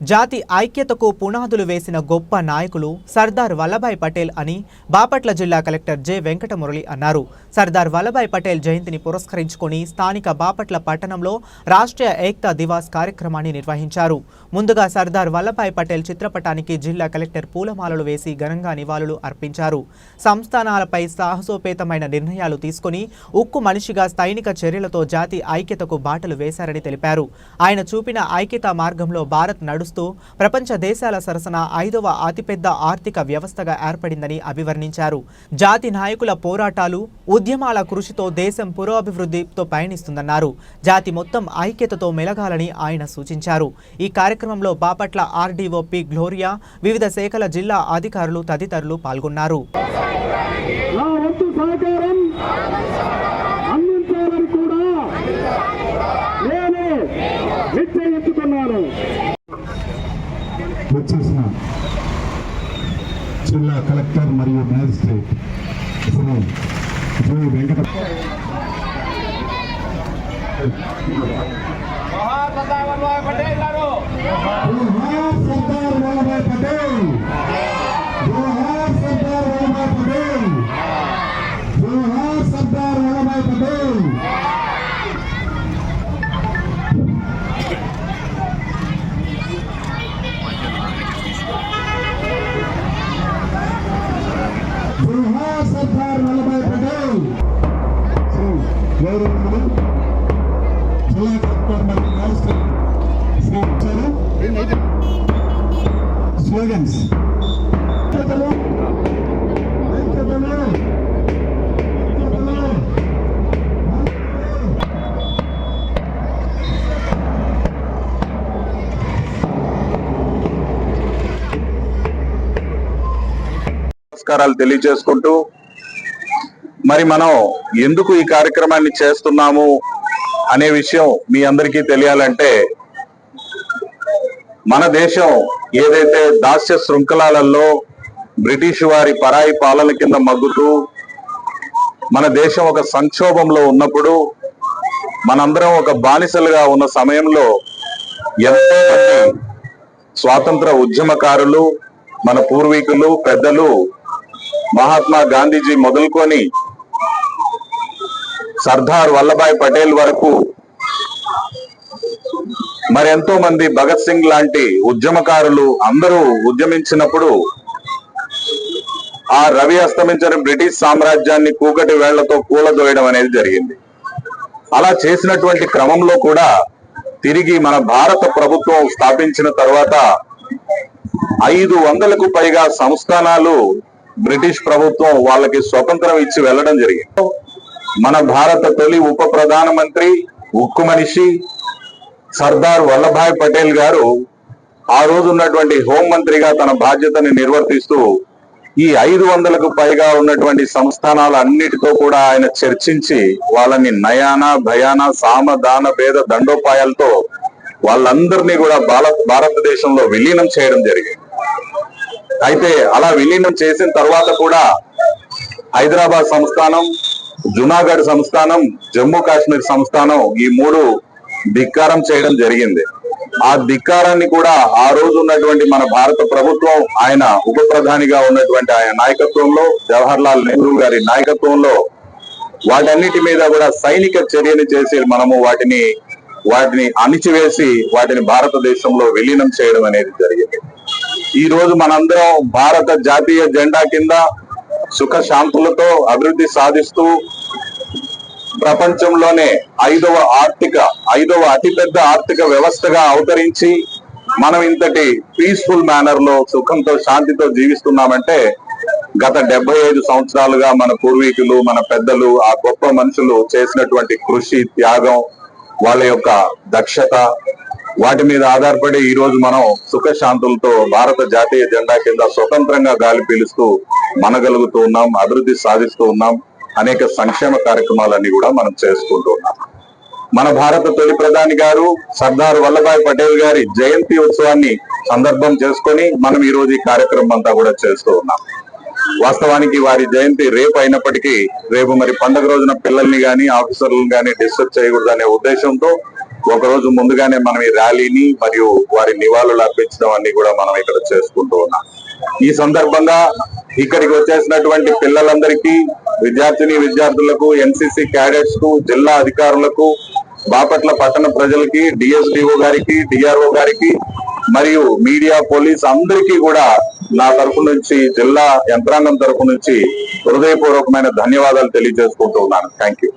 జాతి ఐక్యతకు పునాదులు వేసిన గొప్ప నాయకులు సర్దార్ వల్లభాయ్ పటేల్ అని బాపట్ల జిల్లా కలెక్టర్ జె వెంకటమురళి అన్నారు. సర్దార్ వల్లభాయ్ పటేల్ జయంతిని పురస్కరించుకొని స్థానిక బాపట్ల పట్టణంలో రాష్ట్రీయ ఏక్తా దివాస్ కార్యక్రమాన్ని నిర్వహించారు. ముందుగా సర్దార్ వల్లభాయ్ పటేల్ చిత్రపటానికి జిల్లా కలెక్టర్ పూలమాలలు వేసి ఘనంగా నివాళులు అర్పించారు. సంస్థానాలపై సాహసోపేతమైన నిర్ణయాలు తీసుకొని ఉక్కు మనిషిగా సైనిక చర్యలతో జాతి ఐక్యతకు బాటలు వేశారని తెలిపారు. ఆయన చూపిన ఐక్యత మార్గంలో భారత్ నడుస్తూ ప్రపంచ దేశాల సరసన ఐదవ అతిపెద్ద ఆర్థిక వ్యవస్థగా ఏర్పడిందని అభివర్ణించారు. జాతి నాయకుల పోరాటాలు ఉద్యమాల కృషితో దేశం పురోభివృద్ధితో పయనిస్తుందన్నారు. జాతి మొత్తం ఐక్యతతో మెలగాలని ఆయన సూచించారు. ఈ కార్యక్రమంలో బాపట్ల ఆర్డీఓపి గ్లోరియా వివిధ శాఖల జిల్లా అధికారులు తదితరులు పాల్గొన్నారు. జిల్లా కలెక్టర్ మరియు మ్యాజిస్ట్రేట్ శ్రీ జి. వెంకట సర్దార్ వల్లభాయ్ పటేల్. సర్దార్ వల్లభాయ్ పటేల్ జిల్లా కలెక్టర్ మరియు మ్యాజిస్ట్రేట్ శ్రీ స్లోగన్స్. నమస్కారాలు తెలియజేసుకుంటూ మరి మనం ఎందుకు ఈ కార్యక్రమాన్ని చేస్తున్నాము అనే విషయం మీ అందరికీ తెలియాలంటే మన దేశం ఏదైతే దాస్య శృంఖలాలలో బ్రిటిష్ వారి పరాయి పాలన కింద మగ్గుతూ మన దేశం ఒక సంక్షోభంలో ఉన్నప్పుడు మనందరం ఒక బానిసలుగా ఉన్న సమయంలో ఎంతో మంది స్వాతంత్ర ఉద్యమకారులు మన పూర్వీకులు పెద్దలు మహాత్మా గాంధీజీ మొదలుకొని సర్దార్ వల్లభాయ్ పటేల్ వరకు మరి ఎంతో మంది భగత్ సింగ్ లాంటి ఉద్యమకారులు అందరూ ఉద్యమించినప్పుడు ఆ రవి అస్తమించిన బ్రిటిష్ సామ్రాజ్యాన్ని కూకటి వేళ్ళతో కూలదోయడం అనేది జరిగింది. అలా చేసినటువంటి క్రమంలో కూడా తిరిగి మన భారత ప్రభుత్వం స్థాపించిన తర్వాత ఐదు వందలకు పైగా సంస్థానాలు బ్రిటిష్ ప్రభుత్వం వాళ్ళకి స్వతంత్రం ఇచ్చి వెళ్ళడం జరిగింది. మన భారత తొలి ఉప ప్రధానమంత్రి ఉక్కు మనిషి సర్దార్ వల్లభాయ్ పటేల్ గారు ఆ రోజు ఉన్నటువంటి హోంమంత్రిగా తన బాధ్యతని నిర్వర్తిస్తూ ఈ ఐదు వందలకు పైగా ఉన్నటువంటి సంస్థానాల అన్నిటితో కూడా ఆయన చర్చించి వాళ్ళని నయాన భయాన సామ దాన భేద దండోపాయాలతో వాళ్ళందరినీ కూడా భారత భారతదేశంలో విలీనం చేయడం జరిగింది. అయితే అలా విలీనం చేసిన తర్వాత కూడా హైదరాబాద్ సంస్థానం జునాగఢ్ సంస్థానం జమ్మూ కాశ్మీర్ సంస్థానం ఈ మూడు ధిక్కారం చేయడం జరిగింది. ఆ ధిక్కారాన్ని కూడా ఆ రోజు ఉన్నటువంటి మన భారత ప్రభుత్వం ఆయన ఉప ప్రధానిగా ఉన్నటువంటి ఆయన నాయకత్వంలో జవహర్ లాల్ నెహ్రూ గారి నాయకత్వంలో వాటన్నిటి మీద కూడా సైనిక చర్యని చేసి మనము వాటిని వాటిని అణిచివేసి వాటిని భారతదేశంలో విలీనం చేయడం అనేది జరిగింది. ఈ రోజు మనందరం భారత జాతీయ జెండా కింద సుఖ శాంతులతో అభివృద్ధి సాధిస్తూ ప్రపంచంలోనే ఐదవ ఆర్థిక ఐదవ అతిపెద్ద ఆర్థిక వ్యవస్థగా అవతరించి మనం ఇంతటి పీస్ఫుల్ మేనర్లో సుఖంతో శాంతితో జీవిస్తున్నామంటే గత డెబ్బై ఐదు సంవత్సరాలుగా మన పూర్వీకులు మన పెద్దలు ఆ గొప్ప మనుషులు చేసినటువంటి కృషి త్యాగం వాళ్ళ యొక్క దక్షత వాటి మీద ఆధారపడి ఈ రోజు మనం సుఖశాంతులతో భారత జాతీయ జెండా కింద స్వతంత్రంగా గాలి పీలుస్తూ మనగలుగుతూ ఉన్నాం అభివృద్ధి సాధిస్తూ ఉన్నాం అనేక సంక్షేమ కార్యక్రమాలన్నీ కూడా మనం చేసుకుంటూ ఉన్నాం. మన భారత తొలి ప్రధాని గారు సర్దార్ వల్లభాయ్ పటేల్ గారి జయంతి ఉత్సవాన్ని సందర్భం చేసుకొని మనం ఈ రోజు ఈ కార్యక్రమం అంతా కూడా చేస్తూ ఉన్నాం. వాస్తవానికి వారి జయంతి రేపు అయినప్పటికీ రేపు మరి పండుగ రోజున పిల్లల్ని గాని ఆఫీసర్లను గాని డిస్టర్బ్ చేయకూడదు అనే ఉద్దేశంతో ఒక రోజు ముందుగానే మనం ఈ ర్యాలీని మరియు వారి నివాళులు అర్పించడం అన్ని కూడా మనం ఇక్కడ చేసుకుంటూ ఉన్నాం. ఈ సందర్భంగా ఇక్కడికి వచ్చేసినటువంటి పిల్లలందరికీ విద్యార్థిని విద్యార్థులకు ఎన్సిసి క్యాడెట్స్కు జిల్లా అధికారులకు బాపట్ల పట్టణ ప్రజలకి డిఎస్డిఓ గారికి డిఆర్ఓ గారికి మరియు మీడియా పోలీస్ అందరికీ కూడా నా తరపు నుంచి జిల్లా యంత్రాంగం తరపు నుంచి హృదయపూర్వకమైన ధన్యవాదాలు తెలియజేసుకుంటూ ఉన్నాను. Thank you